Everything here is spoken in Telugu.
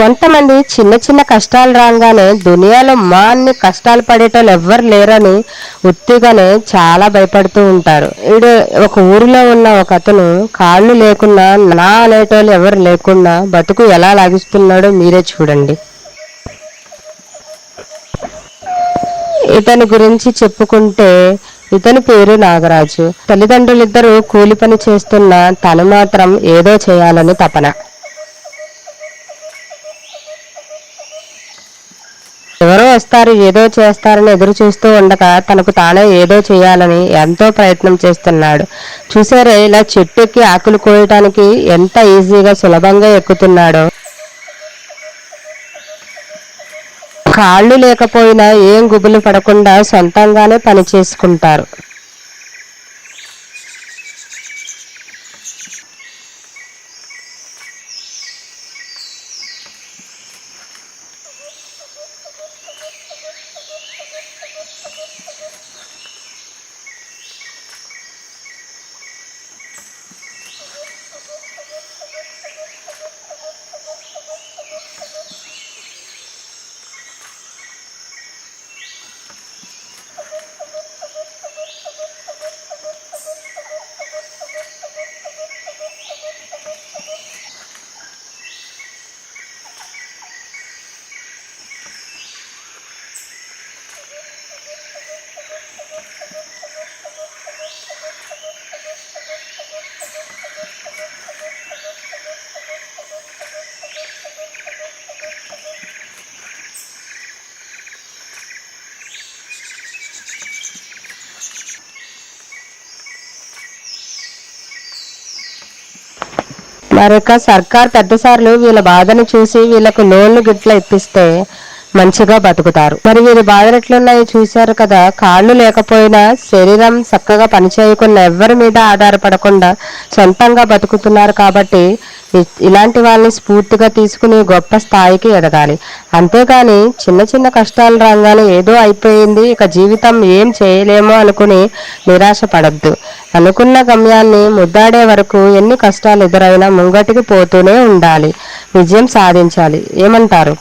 కొంతమంది చిన్న చిన్న కష్టాలు రాగానే దునియాలో మా అన్ని కష్టాలు పడేటోళ్ళు ఎవ్వరు లేరని ఉత్తిగానే చాలా భయపడుతూ ఉంటారు. ఇడు ఒక ఊరిలో ఉన్న ఒక అతను కాళ్ళు లేకున్నా నా అనేటోళ్ళు ఎవరు లేకుండా బతుకు ఎలా లాగిస్తున్నాడో మీరే చూడండి. ఇతని గురించి చెప్పుకుంటే ఇతని పేరు నాగరాజు. తల్లిదండ్రులిద్దరూ కూలి పని చేస్తున్న తను మాత్రం ఏదో చేయాలని తపన. ఎవరో వస్తారు ఏదో చేస్తారని ఎదురు చూస్తూ ఉండగా తనకు తానే ఏదో చేయాలని ఎంతో ప్రయత్నం చేస్తున్నాడు. చూసారే ఇలా చెట్టు ఎక్కి ఆకులు కోయటానికి ఎంత ఈజీగా సులభంగా ఎక్కుతున్నాడో. కాళ్ళు లేకపోయినా ఏం గుబులు పడకుండా సొంతంగానే పని చేసుకుంటారు. మరొక సర్కార్ పెద్దసార్లు వీళ్ళ బాధను చూసి వీళ్ళకు లోన్లు గిట్ల ఇప్పిస్తే మంచిగా బతుకుతారు. మరి వీరి బాధలు చూశారు కదా. కాళ్ళు లేకపోయినా శరీరం చక్కగా పనిచేయకుండా ఎవ్వరి మీద ఆధారపడకుండా సొంతంగా బతుకుతున్నారు కాబట్టి ఇలాంటి వాళ్ళని స్ఫూర్తిగా తీసుకుని గొప్ప స్థాయికి ఎదగాలి. అంతేగాని చిన్న చిన్న కష్టాలు రాగానే ఏదో అయిపోయింది ఇక జీవితం ఏం చేయలేమో అనుకుని నిరాశ పడద్దు అనుకున్న గమ్యాన్ని ముద్దాడే వరకు ఎన్ని కష్టాలు ఎదురైనా ముంగటికి పోతూనే ఉండాలి. విజయం సాధించాలి. ఏమంటారు?